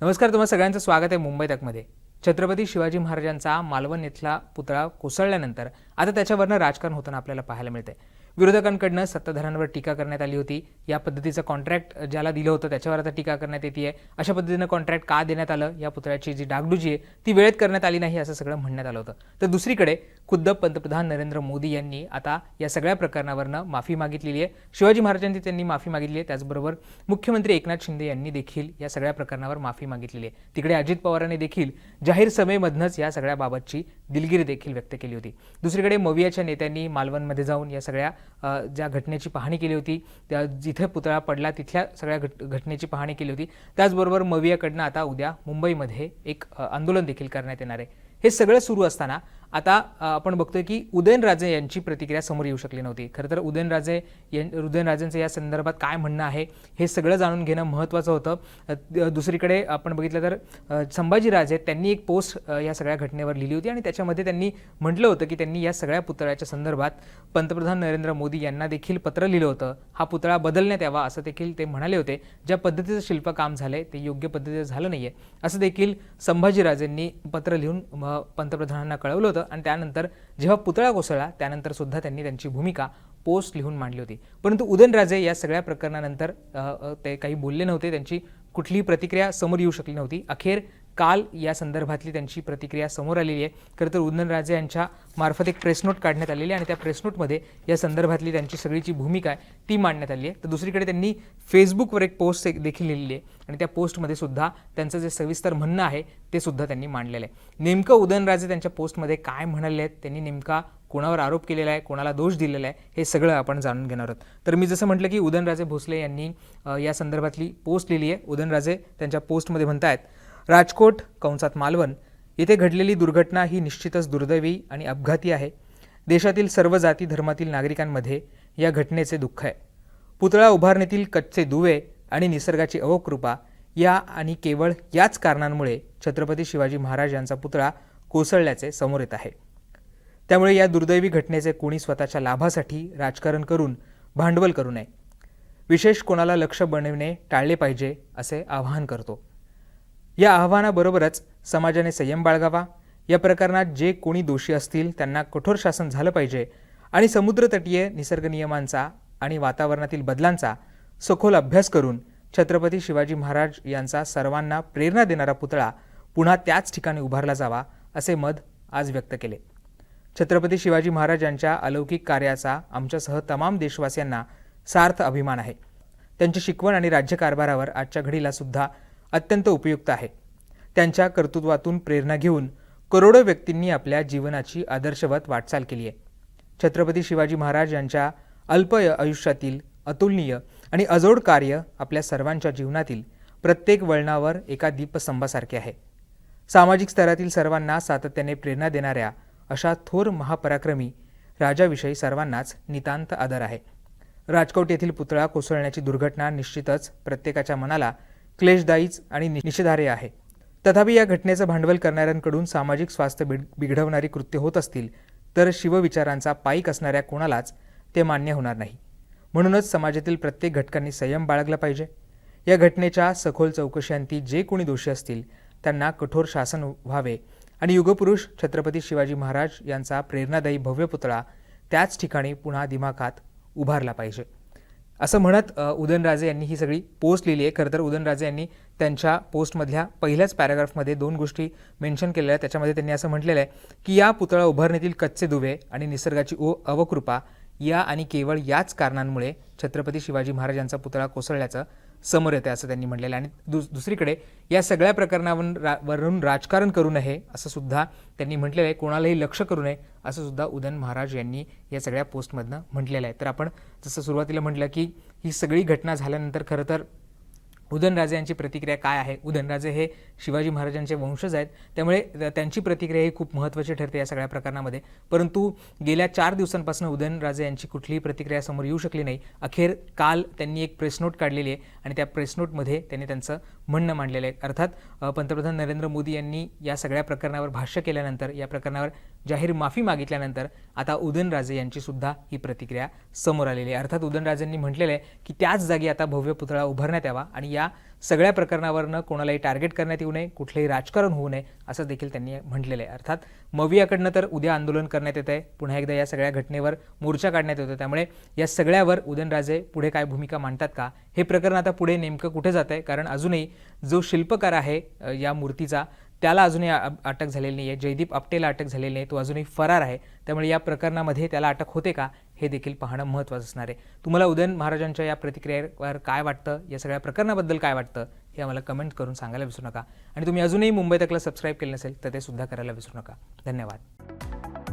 नमस्कार तुम्हा सगळ्यांचं स्वागत आहे मुंबई तकमध्ये. छत्रपती शिवाजी महाराजांचा मालवण इथला पुतळा कोसळल्यानंतर आता त्याच्यावरनं राजकारण होताना आपल्याला पाहायला मिळते विरोधकांकडनं सत्ताधाऱ्यांवर टीका करण्यात आली होती. या पद्धतीचं कॉन्ट्रॅक्ट ज्याला दिलं होतं त्याच्यावर आता टीका करण्यात येते आहे अशा पद्धतीनं कॉन्ट्रॅक्ट का देण्यात आलं? या पुतळ्याची जी डागडुजी आहे ती वेळेत करण्यात आली नाही असं सगळं म्हणण्यात आलं होतं. तर दुसरीकडे खुद्द पंतप्रधान नरेंद्र मोदी यांनी आता या सगळ्या प्रकरणावरनं माफी मागितलेली आहे. शिवाजी महाराजांची त्यांनी माफी मागितली आहे. त्याचबरोबर मुख्यमंत्री एकनाथ शिंदे यांनी देखील या सगळ्या प्रकरणावर माफी मागितलेली आहे. तिकडे अजित पवारांनी देखील जाहीर सभेमधनंच या सगळ्या बाबतची दिलगिरी देखील व्यक्त केली होती. दुसरीकडे मवियाच्या नेत्यांनी मालवणमध्ये जाऊन या सगळ्या ज्या घटनेची पाहणी केली होती त्या जिथे पुतळा पडला तिथल्या सगळ्या घट घटनेची पाहणी केली होती. त्याचबरोबर मवियाकडनं आता उद्या मुंबईमध्ये एक आंदोलन देखील करण्यात येणार आहे. हे सगळं सुरू असताना आता आपण बघतोय की उदयनराजे यांची प्रतिक्रिया समोर येऊ शकली नव्हती. खरं तर उदयनराजे यां उदयनराजेंचं या संदर्भात काय म्हणणं आहे हे सगळं जाणून घेणं महत्त्वाचं होतं. दुसरीकडे आपण बघितलं तर संभाजीराजे त्यांनी एक पोस्ट या सगळ्या घटनेवर लिहिली होती आणि त्याच्यामध्ये त्यांनी म्हटलं होतं की त्यांनी या सगळ्या पुतळ्याच्या संदर्भात पंतप्रधान नरेंद्र मोदी यांना देखील पत्र लिहिलं होतं. हा पुतळा बदलण्यात यावा असं देखील ते म्हणाले होते. ज्या पद्धतीचं शिल्पकाम झालंय ते योग्य पद्धतीचं झालं नाही आहे असं देखील संभाजीराजेंनी पत्र लिहून पंतप्रधानांना कळवलं होतं. आणि त्यानंतर जेव्हा पुतळा कोसळला त्यानंतर सुद्धा त्यांनी त्यांची भूमिका पोस्ट लिहून मांडली होती. परंतु उदयनराजे या सगळ्या प्रकरणानंतर ते काही बोलले नव्हते त्यांची कुठलीही प्रतिक्रिया समोर येऊ शकली नव्हती. अखेर काल या संदर्भातली त्यांची प्रतिक्रिया समोर आलेली आहे. खरं तर उदनराजे यांच्या मार्फत एक प्रेस नोट काढण्यात आलेली आहे आणि त्या प्रेस नोटमध्ये या संदर्भातली त्यांची सगळीची भूमिका आहे ती मांडण्यात आली आहे. तर दुसरीकडे त्यांनी फेसबुकवर एक पोस्ट एक देखील लिहिलेली आहे आणि त्या पोस्टमध्ये सुद्धा त्यांचं जे सविस्तर म्हणणं आहे ते सुद्धा त्यांनी मांडलेलं आहे. नेमकं उदयनराजे त्यांच्या पोस्टमध्ये काय म्हणाले आहेत त्यांनी नेमका कोणावर आरोप केलेला आहे कोणाला दोष दिलेला आहे हे सगळं आपण जाणून घेणार आहोत. तर मी जसं म्हटलं की उदयनराजे भोसले यांनी या संदर्भातली पोस्ट लिहिली आहे. उदयनराजे त्यांच्या पोस्टमध्ये म्हणत आहेत राजकोट कंसात मालवण येथे घडलेली दुर्घटना ही निश्चितच दुर्दैवी आणि अपघाती आहे. देशातील सर्व जाती धर्मातील नागरिकांमध्ये या घटनेचे दुःख आहे. पुतळा उभारणीतील कच्चे दुवे आणि निसर्गाची अवकृपा या आणि केवळ याच कारणांमुळे छत्रपती शिवाजी महाराज यांचा पुतळा कोसळल्याचे समोर येत आहे. त्यामुळे या दुर्दैवी घटनेचे कोणी स्वतःच्या लाभासाठी राजकारण करून भांडवल करू नये. विशेष कोणाला लक्ष बनविणे टाळले पाहिजे असे आवाहन करतो. या आव्हानाबरोबरच समाजाने संयम बाळगावा. या प्रकरणात जे कोणी दोषी असतील त्यांना कठोर शासन झालं पाहिजे आणि समुद्रतटीय निसर्ग नियमांचा आणि वातावरणातील बदलांचा सखोल अभ्यास करून छत्रपती शिवाजी महाराज यांचा सर्वांना प्रेरणा देणारा पुतळा पुन्हा त्याच ठिकाणी उभारला जावा असे मत आज व्यक्त केले. छत्रपती शिवाजी महाराज यांच्या अलौकिक कार्याचा आमच्यासह तमाम देशवासियांना सार्थ अभिमान आहे. त्यांची शिकवण आणि राज्यकारभारावर आजच्या घडीला सुद्धा अत्यंत उपयुक्त आहे. त्यांच्या कर्तृत्वातून प्रेरणा घेऊन करोडो व्यक्तींनी आपल्या जीवनाची आदर्शवत वाटचाल केली आहे. छत्रपती शिवाजी महाराज यांच्या अल्पय आयुष्यातील अतुलनीय आणि अजोड कार्य आपल्या सर्वांच्या जीवनातील प्रत्येक वळणावर एका दीपस्तंभासारखे आहे. सामाजिक स्तरातील सर्वांना सातत्याने प्रेरणा देणाऱ्या अशा थोर महापराक्रमी राजाविषयी सर्वांनाच नितांत आदर आहे. राजकोट येथील पुतळा कोसळण्याची दुर्घटना निश्चितच प्रत्येकाच्या मनाला क्लेशदायीच आणि नि- निषेधार्ह आहे. तथापि या घटनेचं भांडवल करणाऱ्यांकडून सामाजिक स्वास्थ्य बिड बिघडवणारी कृत्य होत असतील तर शिवविचारांचा पाईक असणाऱ्या कोणालाच ते मान्य होणार नाही. म्हणूनच समाजातील प्रत्येक घटकांनी संयम बाळगला पाहिजे. या घटनेच्या सखोल चौकशांती जे कोणी दोषी असतील त्यांना कठोर शासन व्हावे आणि युगपुरुष छत्रपती शिवाजी महाराज यांचा प्रेरणादायी भव्य पुतळा त्याच ठिकाणी पुन्हा दिमाखात उभारला पाहिजे. असं म्हणत उदयनराजे यांनी ही सगळी पोस्ट लिहिली आहे. खरं तर उदयनराजे यांनी त्यांच्या पोस्टमधल्या पहिल्याच पॅराग्राफमध्ये दोन गोष्टी मेन्शन केलेल्या आहेत. त्याच्यामध्ये त्यांनी असं म्हटलेलं आहे की या पुतळा उभारणीतील कच्चे दुवे आणि निसर्गाची ओ अवकृपा या आणि केवळ याच कारणांमुळे छत्रपती शिवाजी महाराजांचा पुतळा कोसळल्याचं समोर येते असं त्यांनी म्हटलेलं आहे आणि दुस दुसरीकडे या सगळ्या प्रकरणावरून रा वरून राजकारण करू नये असं सुद्धा त्यांनी म्हटलेलं आहे. कोणालाही लक्ष करू नये असं सुद्धा उदयन महाराज यांनी या सगळ्या पोस्टमधनं म्हटलेलं आहे. तर आपण जसं सुरुवातीला म्हटलं की ही सगळी घटना झाल्यानंतर खरं तर उदयनराजे यांची प्रतिक्रिया काय आहे? उदयनराजे हे शिवाजी महाराजांचे वंशज आहेत. त्यामुळे त्यांची प्रतिक्रिया ही खूप महत्त्वाची ठरते या सगळ्या प्रकरणामध्ये. परंतु गेल्या चार दिवसांपासून उदयनराजे यांची कुठलीही प्रतिक्रिया समोर येऊ शकली नाही. अखेर काल त्यांनी एक प्रेस नोट काढलेली आहे आणि त्या प्रेस नोटमध्ये त्यांनी त्यांचं म्हणणं मांडलेलं आहे. अर्थात पंतप्रधान नरेंद्र मोदी यांनी या सगळ्या प्रकरणावर भाष्य केल्यानंतर या प्रकरणावर जाहीर माफी मागितल्यानंतर आता उदयनराजे यांची सुद्धा ही प्रतिक्रिया समोर आलेली आहे. अर्थात उदयनराजेंनी म्हटलेलं आहे की त्याच जागी आता भव्य पुतळा उभारण्यात यावा आणि या सगळ्या प्रकरणावरनं कोणालाही टार्गेट करण्यात येऊ नये कुठलंही राजकारण होऊ नये असं देखील त्यांनी म्हटलेलं आहे. अर्थात मवियाकडनं तर उद्या आंदोलन करण्यात येत आहे पुन्हा एकदा या सगळ्या घटनेवर मोर्चा काढण्यात येतो त्यामुळे या सगळ्यावर उदयनराजे पुढे काय भूमिका मांडतात का? हे प्रकरण आता पुढे नेमकं कुठे जात आहे कारण अजूनही जो शिल्पकार आहे या मूर्तीचा त्याला अजूनही अटक झालेली नाही आहे जयदीप आपटेला अटक झालेली नाही. तो अजूनही फरार आहे. त्यामुळे या प्रकरणामध्ये त्याला अटक होते का हे देखील पाहणं महत्त्वाचं असणार आहे. तुम्हाला उदयन महाराजांच्या या प्रतिक्रियेवर काय वाटतं या सगळ्या प्रकरणाबद्दल काय वाटतं हे आम्हाला कमेंट करून सांगायला विसरू नका. आणि तुम्ही अजूनही मुंबई तकला सबस्क्राईब केलं नसेल तर ते सुद्धा करायला विसरू नका. धन्यवाद.